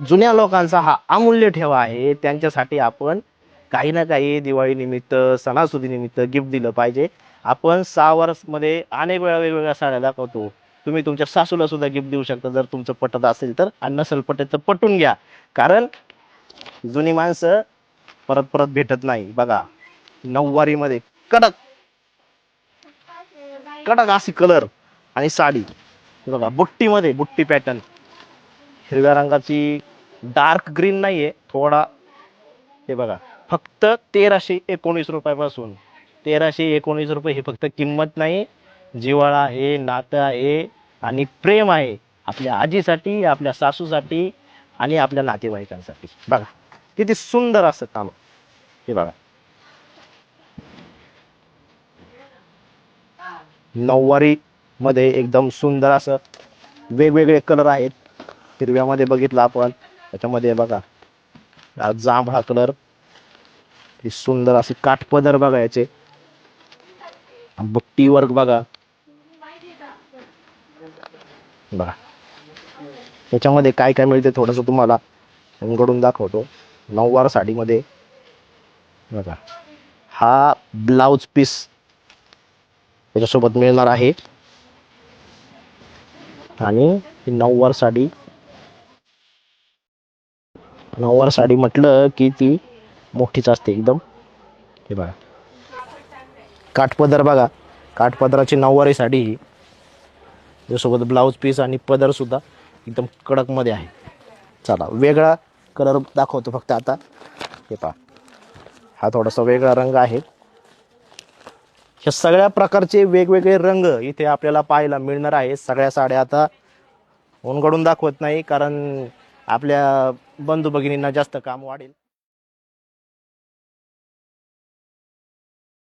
जुन्या लोकांचा हा अमूल्य ठेवा आहे. त्यांच्यासाठी आपण काही ना काही दिवाळी निमित्त सणासुदी निमित्त गिफ्ट दिलं पाहिजे. आपण सहा वर्षमध्ये अनेक वेळा वेगवेगळ्या साड्या दाखवतो. तुम्ही तुमच्या सासूला सुद्धा गिफ्ट देऊ शकता. जर तुमचं पटत असेल तर आणि नसेल पटत तर पटून घ्या. कारण जुनी माणसं परत परत भेटत नाही. बघा नऊवारीमध्ये कडक कडक अशी कलर आणि साडी. बघा बुट्टीमध्ये बुट्टी पॅटर्न हिरव्या रंगाची डार्क ग्रीन नाहीये थोडा हे बघा फक्त तेराशे एकोणीस रुपयापासून. तेराशे एकोणीस रुपये ही फक्त किंमत नाही. जिव्हाळा आहे नातं आहे आणि प्रेम आहे आपल्या आजीसाठी आपल्या सासूसाठी आणि आपल्या नातेवाईकांसाठी. बघा किती सुंदर असं काम. हे बघा. नऊवारी मध्ये एकदम सुंदर असं वेगवेगळे कलर आहेत. हिरव्यामध्ये बघितलं आपण. त्याच्यामध्ये बघा. हा जांभळा कलर ही सुंदर अशी काठपदर बघा याचे. बट्टी वर्क बघा. बघा. याच्यामध्ये काय काय मिळते थोडस तुम्हाला उघडून दाखवतो. नऊवार साडीमध्ये. बघा. हा ब्लाउज पीस त्याच्यासोबत मिळणार आहे. आणि ही नऊवार साडी नऊवार साडी म्हटलं की ती मोठीच असते एकदम. हे बघा. काठपदर बघा. काठपदराची नऊवारी साडी ही. त्याच्यासोबत ब्लाऊज पीस आणि पदर सुद्धा एकदम कडकमध्ये आहे. चला वेगळा कलर दाखवतो फक्त आता. हे पहा. हा थोडासा वेगळा रंग आहे. ह्या सगळ्या प्रकारचे वेगवेगळे रंग इथे आपल्याला पाहायला मिळणार आहे. सगळ्या साड्या आता उनगडून दाखवत नाही कारण आपल्या बंधू भगिनींना जास्त काम वाढेल.